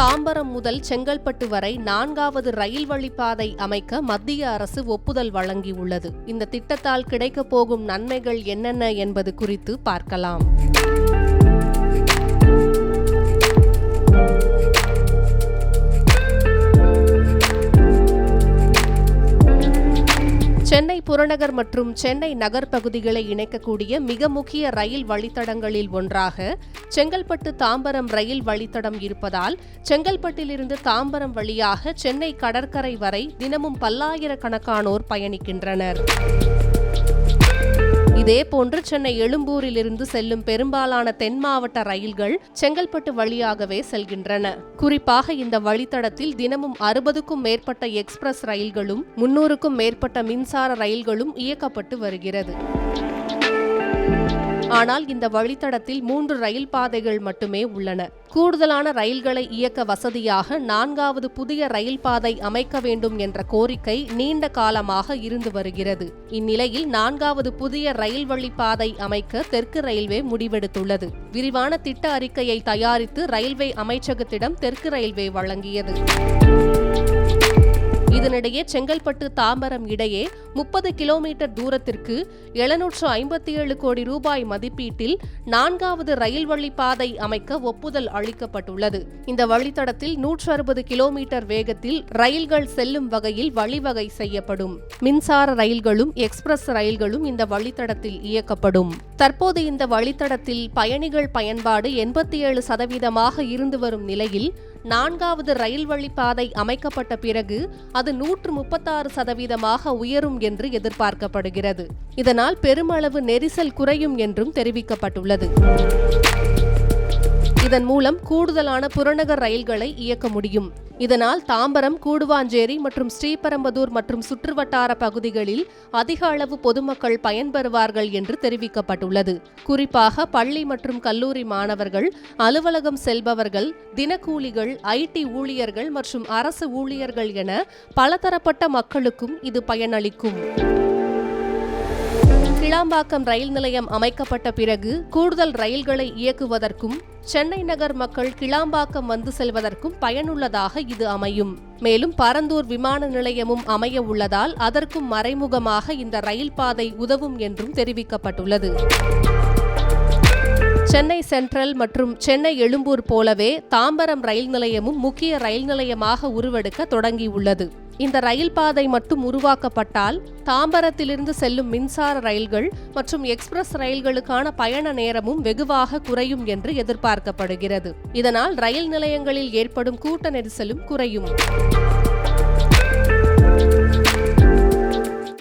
தாம்பரம் முதல் செங்கல்பட்டு வரை நான்காவது ரயில் வழிப்பாதை அமைக்க மத்திய அரசு ஒப்புதல் வழங்கியுள்ளது. இந்த திட்டத்தால் கிடைக்கப் போகும் நன்மைகள் என்னென்ன என்பது குறித்து பார்க்கலாம். புறநகர் மற்றும் சென்னை நகர் பகுதிகளை இணைக்கக்கூடிய மிக முக்கிய ரயில் வழித்தடங்களில் ஒன்றாக செங்கல்பட்டு தாம்பரம் ரயில் வழித்தடம் இருப்பதால் செங்கல்பட்டிலிருந்து தாம்பரம் வழியாக சென்னை கடற்கரை வரை தினமும் பல்லாயிரக்கணக்கானோர் பயணிக்கின்றனர். அதேபோன்று சென்னை எழும்பூரிலிருந்து செல்லும் பெரும்பாலான தென் மாவட்ட ரயில்கள் செங்கல்பட்டு வழியாகவே செல்கின்றன. குறிப்பாக இந்த வழித்தடத்தில் தினமும் அறுபதுக்கும் மேற்பட்ட எக்ஸ்பிரஸ் ரயில்களும் முன்னூறுக்கும் மேற்பட்ட மின்சார ரயில்களும் இயக்கப்பட்டு வருகிறது. ஆனால் இந்த வழித்தடத்தில் மூன்று ரயில் பாதைகள் மட்டுமே உள்ளன. கூடுதலான ரயில்களை இயக்க வசதியாக நான்காவது புதிய ரயில் பாதை அமைக்க வேண்டும் என்ற கோரிக்கை நீண்ட காலமாக இருந்து வருகிறது. இந்நிலையில் நான்காவது புதிய ரயில் வழி பாதை அமைக்க தெற்கு ரயில்வே முடிவெடுத்துள்ளது. விரிவான திட்ட அறிக்கையை தயாரித்து ரயில்வே அமைச்சகத்திடம் தெற்கு ரயில்வே வழங்கியது. இதனிடையே செங்கல்பட்டு தாம்பரம் இடையே முப்பது கிலோமீட்டர் தூரத்திற்கு எழுநூற்று ஐம்பத்தி ஏழு கோடி ரூபாய் மதிப்பீட்டில் நான்காவது ரயில் வழிப்பாதை அமைக்க ஒப்புதல் அளிக்கப்பட்டுள்ளது. இந்த வழித்தடத்தில் நூற்று அறுபது கிலோமீட்டர் வேகத்தில் ரயில்கள் செல்லும் வகையில் வழிவகை செய்யப்படும். மின்சார ரயில்களும் எக்ஸ்பிரஸ் ரயில்களும் இந்த வழித்தடத்தில் இயக்கப்படும். தற்போது இந்த வழித்தடத்தில் பயணிகள் பயன்பாடு எண்பத்தி ஏழு சதவீதமாக இருந்து வரும் நிலையில் நான்காவது ரயில் வழிப்பாதை அமைக்கப்பட்ட பிறகு அது நூற்று முப்பத்தாறு சதவீதமாக உயரும் என்று எதிர்பார்க்கப்படுகிறது. இதனால் பெருமளவு நெரிசல் குறையும் என்றும் தெரிவிக்கப்பட்டுள்ளது. இதன் மூலம் கூடுதலான புறநகர் ரயில்களை இயக்க முடியும். இதனால் தாம்பரம் கூடுவாஞ்சேரி மற்றும் ஸ்ரீபெரும்புதூர் மற்றும் சுற்றுவட்டார பகுதிகளில் அதிக அளவு பொதுமக்கள் பயன்பெறுவார்கள் என்று தெரிவிக்கப்பட்டுள்ளது. குறிப்பாக பள்ளி மற்றும் கல்லூரி மாணவர்கள் அலுவலகம் செல்பவர்கள் தினக்கூலிகள் ஐடி ஊழியர்கள் மற்றும் அரசு ஊழியர்கள் என பலதரப்பட்ட மக்களுக்கும் இது பயனளிக்கும். கிளாம்பாக்கம் ரயில் நிலையம் அமைக்கப்பட்ட பிறகு கூடுதல் ரயில்களை இயக்குவதற்கும் சென்னை நகர் மக்கள் கிளாம்பாக்கம் வந்து செல்வதற்கும் பயனுள்ளதாக இது அமையும். மேலும் பரந்தூர் விமான நிலையமும் அமைய உள்ளதால் அதற்கும் மறைமுகமாக இந்த ரயில் பாதை உதவும் என்றும் தெரிவிக்கப்பட்டுள்ளது. சென்னை சென்ட்ரல் மற்றும் சென்னை எழும்பூர் போலவே தாம்பரம் ரயில் நிலையமும் முக்கிய ரயில் நிலையமாக உருவெடுக்க தொடங்கியுள்ளது. இந்த ரயில் பாதை மட்டும் உருவாக்கப்பட்டால் தாம்பரத்திலிருந்து செல்லும் மின்சார ரயில்கள் மற்றும் எக்ஸ்பிரஸ் ரயில்களுக்கான பயண நேரமும் வெகுவாக குறையும் என்று எதிர்பார்க்கப்படுகிறது. இதனால் ரயில் நிலையங்களில் ஏற்படும் கூட்ட நெரிசலும் குறையும்.